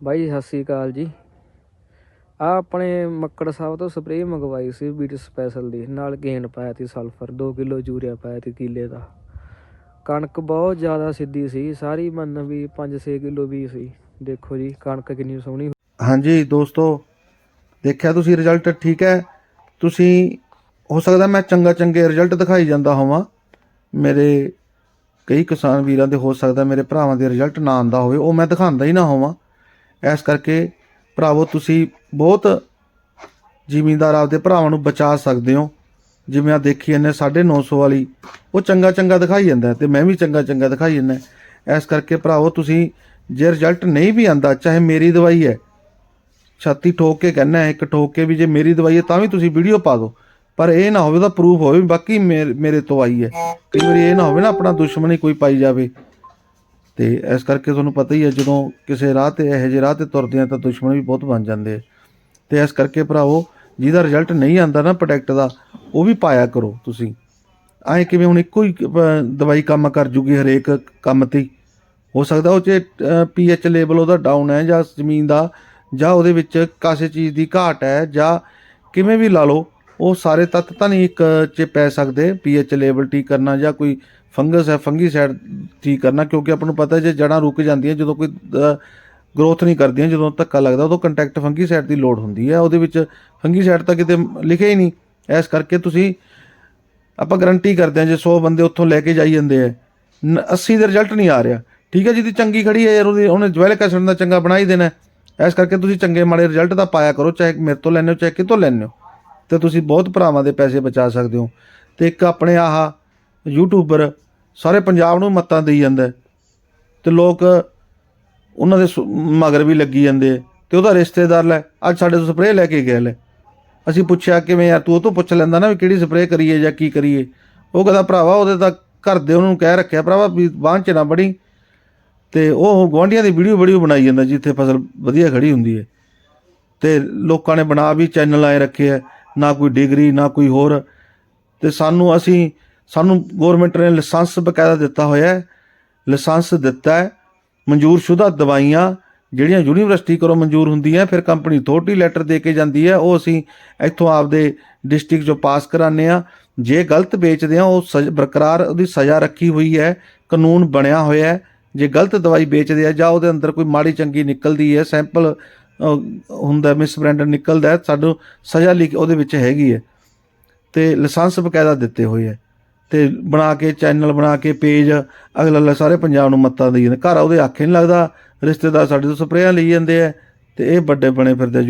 ਬਾਈ ਸਤਿ ਸ੍ਰੀ ਅਕਾਲ ਜੀ। ਆ ਆਪਣੇ ਮੱਕੜ ਸਾਹਿਬ ਤੋਂ ਸਪਰੇਅ ਮੰਗਵਾਈ ਸੀ ਬੀਟ ਸਪੈਸ਼ਲ ਦੀ, ਨਾਲ ਗੇਨ ਪਾਇਆ ਤੀ ਸਲਫਰ 2 ਕਿਲੋ ਯੂਰੀਆ ਪਾਇਆ ਤੀ ਕਿਲੇ ਦਾ। ਕਣਕ ਬਹੁਤ ਜ਼ਿਆਦਾ ਸਿੱਧੀ ਸੀ, ਸਾਰੀ ਮੰਨ ਵੀ 5-6 ਕਿਲੋ ਵੀ ਸੀ। ਦੇਖੋ ਜੀ, ਕਣਕ ਕਿੰਨੀ ਸੋਹਣੀ ਹਾਂਜੀ ਦੋਸਤੋ, ਦੇਖਿਆ ਤੁਸੀਂ ਰਿਜ਼ਲਟ ਠੀਕ ਹੈ? ਤੁਸੀਂ, ਹੋ ਸਕਦਾ ਮੈਂ ਚੰਗਾ ਚੰਗੇ ਰਿਜ਼ਲਟ ਦਿਖਾਈ ਜਾਂਦਾ ਹੋਵਾਂ। ਮੇਰੇ ਕਈ ਕਿਸਾਨ ਵੀਰਾਂ ਦੇ ਹੋ ਸਕਦਾ ਮੇਰੇ ਭਰਾਵਾਂ ਦੇ ਰਿਜ਼ਲਟ ਨਾ ਆਂਦਾ ਹੋਵੇ, ਉਹ ਮੈਂ ਦਿਖਾਉਂਦਾ ਹੀ ਨਾ ਹੋਵਾਂ। ਇਸ ਕਰਕੇ ਭਰਾਵੋ, ਤੁਸੀਂ ਬਹੁਤ ਜ਼ਿਮੀਂਦਾਰ ਆਪਦੇ ਭਰਾਵਾਂ ਨੂੰ ਬਚਾ ਸਕਦੇ ਹੋ। ਜਿਵੇਂ ਆ ਦੇਖੀ ਇਹਨੇ 950 ਵਾਲੀ, ਉਹ ਚੰਗਾ ਚੰਗਾ ਦਿਖਾਈ ਜਾਂਦਾ ਹੈ ਤੇ ਮੈਂ ਵੀ ਚੰਗਾ ਚੰਗਾ ਦਿਖਾਈ ਜਾਂਦਾ ਇਸ ਕਰਕੇ ਭਰਾਵੋ, ਤੁਸੀਂ ਜੇ ਰਿਜ਼ਲਟ ਨਹੀਂ ਵੀ ਆਂਦਾ, ਚਾਹੇ ਮੇਰੀ ਦਵਾਈ ਹੈ, ਛਾਤੀ ਠੋਕ ਕੇ ਕਹਿਣਾ ਹੈ, ਇੱਕ ਠੋਕ ਕੇ ਵੀ ਜੇ ਮੇਰੀ ਦਵਾਈ ਹੈ, ਤਾਂ ਵੀ ਤੁਸੀਂ ਵੀਡੀਓ ਪਾ ਦਿਓ। ਪਰ ਇਹ ਨਾ ਹੋਵੇ ਤਾਂ ਪ੍ਰੂਫ ਹੋਵੇ ਵੀ ਬਾਕੀ ਮੇਰੇ ਮੇਰੇ ਤੋਂ ਆਈ ਹੈ। ਕਈ ਵਾਰੀ ਇਹ ਨਾ ਹੋਵੇ ਨਾ ਆਪਣਾ ਦੁਸ਼ਮਣੀ ਕੋਈ ਪਾਈ ਜਾਵੇ। ਤੇ ਇਸ ਕਰਕੇ ਤੁਹਾਨੂੰ ਪਤਾ ਹੀ ਹੈ, ਜਦੋਂ ਕਿਸੇ ਰਾਹ ਤੇ ਇਹੋ ਜਿਹੇ ਰਾਹ ਤੇ ਤੁਰਦੇ ਆ ਤਾਂ ਦੁਸ਼ਮਣ ਵੀ ਬਹੁਤ ਬਣ ਜਾਂਦੇ ਆ। ਤੇ ਇਸ ਕਰਕੇ ਭਰਾਵੋ, ਜਿਹਦਾ ਰਿਜ਼ਲਟ ਨਹੀਂ ਆਂਦਾ ਨਾ ਪ੍ਰੋਡਕਟ ਦਾ, ਉਹ ਵੀ ਪਾਇਆ ਕਰੋ ਤੁਸੀਂ। ਐਂ ਕਿਵੇਂ ਹੁਣ ਇੱਕੋ ਹੀ ਦਵਾਈ ਕੰਮ ਕਰ ਜੂਗੀ ਹਰੇਕ ਕੰਮ ਤੇ ਹੋ। ਸਕਦਾ ਉਹ ਚ ਪੀਐਚ ਲੈਵਲ ਉਹਦਾ ਡਾਊਨ ਹੈ ਜਾਂ ਜ਼ਮੀਨ ਦਾ, ਜਾਂ ਉਹਦੇ ਵਿੱਚ ਕਾਸੇ ਚੀਜ਼ ਦੀ ਘਾਟ ਹੈ, ਜਾਂ ਕਿਵੇਂ ਵੀ ਲਾ ਲਓ, ਉਹ ਸਾਰੇ ਤੱਤ ਤਾਂ ਨਹੀਂ ਇੱਕ ਚ ਪੈ ਸਕਦੇ ਪੀਐਚ ਲੈਵਲ ਠੀਕ ਕਰਨਾ ਜਾਂ ਕੋਈ ਫੰਗਸ ਹੈ ਫੰਗੀਸਾਈਡ ਠੀਕ ਕਰਨਾ, ਕਿਉਂਕਿ ਆਪਾਂ ਨੂੰ ਪਤਾ ਜੇ ਜੜਾਂ ਰੁਕ ਜਾਂਦੀਆਂ, ਜਦੋਂ ਕੋਈ ਗਰੋਥ ਨਹੀਂ ਕਰਦੀਆਂ, ਜਦੋਂ ਧੱਕਾ ਲੱਗਦਾ, ਉਦੋਂ ਕੰਟੈਕਟ ਫੰਗੀਸਾਈਡ ਦੀ ਲੋੜ ਹੁੰਦੀ ਹੈ। ਉਹਦੇ ਵਿੱਚ ਫੰਗੀਸਾਈਡ ਤਾਂ ਕਿਤੇ ਲਿਖਿਆ ਹੀ ਨਹੀਂ। ਇਸ ਕਰਕੇ ਤੁਸੀਂ, ਆਪਾਂ ਗਰੰਟੀ ਕਰਦੇ ਹਾਂ, ਜੇ 100 ਬੰਦੇ ਉੱਥੋਂ ਲੈ ਕੇ ਜਾਈ ਜਾਂਦੇ ਆ, ਨ- 80 ਦਾ ਰਿਜ਼ਲਟ ਨਹੀਂ ਆ ਰਿਹਾ। ਠੀਕ ਹੈ ਜਿਹਦੀ ਚੰਗੀ ਖੜੀ ਹੈ ਯਾਰ, ਉਹਦੀ, ਉਹਨੇ ਜਵੈਲਕ ਐਸਿਡ ਦਾ ਚੰਗਾ ਬਣਾ ਹੀ ਦੇਣਾ ਹੈ। ਇਸ ਕਰਕੇ ਤੁਸੀਂ ਚੰਗੇ ਮਾੜੇ ਰਿਜ਼ਲਟ ਦਾ ਪਾਇਆ ਕਰੋ, ਚਾਹੇ ਮੇਰੇ ਤੋਂ ਲੈਣੇ ਹੋ, ਚਾਹੇ ਕਿਤੋਂ ਲੈਣੇ ਹੋ। ਤੇ ਤੁਸੀਂ ਬਹੁਤ ਭਰਾਵਾਂ ਦੇ ਪੈਸੇ ਬਚਾ ਸਕਦੇ ਹੋ। ਤੇ ਇੱਕ ਆਪਣੇ ਆਹਾ ਯੂਟਿਊਬਰ ਸਾਰੇ ਪੰਜਾਬ ਨੂੰ ਮੱਤਾਂ ਦੇਈ ਜਾਂਦਾ। ਹੈ। ਤੇ ਲੋਕ ਉਹਨਾਂ ਦੇ ਸੁ- ਮਗਰ ਵੀ ਲੱਗੀ ਜਾਂਦੇ। ਆ ਤੇ ਉਹਦਾ ਰਿਸ਼ਤੇਦਾਰ ਲੈ, ਅੱਜ ਸਾਡੇ ਤੋਂ ਸਪਰੇਅ ਲੈ ਕੇ ਗਿਆ ਲੈ। ਅਸੀਂ ਪੁੱਛਿਆ ਕਿਵੇਂ ਯਾਰ, ਤੂੰ ਉਹ ਤੋਂ ਪੁੱਛ ਲੈਂਦਾ ਨਾ ਵੀ ਕਿਹੜੀ ਸਪਰੇਅ ਕਰੀਏ ਜਾਂ ਕੀ ਕਰੀਏ। ਉਹ ਕਹਿੰਦਾ, ਭਰਾਵਾ, ਉਹਦੇ ਤਾਂ ਘਰ ਦੇ ਉਹਨੂੰ ਕਹਿ ਰੱਖਿਆ, ਭਰਾਵਾ, ਵੀ ਬਾਂਹ ਚ ਨਾ ਬੜੀ ਤੇ ਉਹ ਗੁਆਂਢੀਆਂ ਦੀ ਵੀਡੀਓ ਵੀਡੀਓ ਬਣਾਈ ਜਾਂਦਾ, ਜਿੱਥੇ ਫਸਲ ਵਧੀਆ ਖੜੀ ਹੁੰਦੀ ਹੈ। ਤੇ ਲੋਕਾਂ ਨੇ ਬਣਾ ਵੀ ਚੈਨਲ ਆਏ ਰੱਖੇ ਆ ਨਾ ਕੋਈ ਡਿਗਰੀ, ਨਾ ਕੋਈ ਹੋਰ। ਤੇ ਸਾਨੂੰ ਅਸੀਂ ਸਾਨੂੰ ਗਵਰਨਮੈਂਟ ਨੇ ਲਾਇਸੈਂਸ ਬਕਾਇਦਾ ਦਿੱਤਾ ਹੋਇਆ ਹੈ, ਲਾਇਸੈਂਸ ਦਿੱਤਾ ਹੈ, ਮਨਜ਼ੂਰਸ਼ੁਦਾ ਦਵਾਈਆਂ ਜਿਹੜੀਆਂ ਯੂਨੀਵਰਸਿਟੀ ਕੋਲੋਂ ਮਨਜ਼ੂਰ ਹੁੰਦੀਆਂ, ਫਿਰ ਕੰਪਨੀ ਅਥਾਰਟੀ ਲੈਟਰ ਦੇ ਕੇ ਜਾਂਦੀ ਹੈ, ਉਹ ਅਸੀਂ ਇੱਥੋਂ ਆਪਦੇ ਡਿਸਟ੍ਰਿਕਟ ਚੋਂ ਪਾਸ ਕਰਾਉਂਦੇ ਆ ਜੇ ਗਲਤ ਵੇਚਦੇ ਆ ਉਹ ਸਜ਼ ਬਰਕਰਾਰ ਉਹਦੀ ਸਜ਼ਾ ਰੱਖੀ ਹੋਈ ਹੈ, ਕਾਨੂੰਨ ਬਣਿਆ ਹੋਇਆ ਹੈ। ਜੇ ਗਲਤ ਦਵਾਈ ਵੇਚਦੇ ਆ, ਜਾਂ ਉਹਦੇ ਅੰਦਰ ਕੋਈ ਮਾੜੀ ਚੰਗੀ ਨਿਕਲਦੀ ਹੈ ਸੈਂਪਲ ਹੁੰਦਾ ਮਿਸਬ੍ਰਾਂਡ ਨਿਕਲਦਾ ਸਾਨੂੰ ਸਜ਼ਾ ਲਿਖ ਉਹਦੇ ਵਿੱਚ ਹੈਗੀ ਹੈ। ਤੇ ਲਾਇਸੈਂਸ ਬਕਾਇਦਾ ਦਿੱਤੇ ਹੋਏ ਹੈ। ਤੇ ਬਣਾ ਕੇ ਚੈਨਲ ਬਣਾ ਕੇ ਪੇਜ ਅਗਲਾ ਅਗਲਾ ਸਾਰੇ ਪੰਜਾਬ ਨੂੰ ਮੱਤਾ ਦੇਈ ਜਾਂਦੇ। ਘਰ ਉਹਦੇ ਆਖੇ ਨਹੀਂ ਲੱਗਦਾ, ਰਿਸ਼ਤੇਦਾਰ ਸਾਡੇ ਤੋਂ ਸਪਰੇਆਂ ਲਈ ਜਾਂਦੇ ਆ, ਤੇ ਇਹ ਵੱਡੇ ਬਣੇ ਫਿਰਦੇ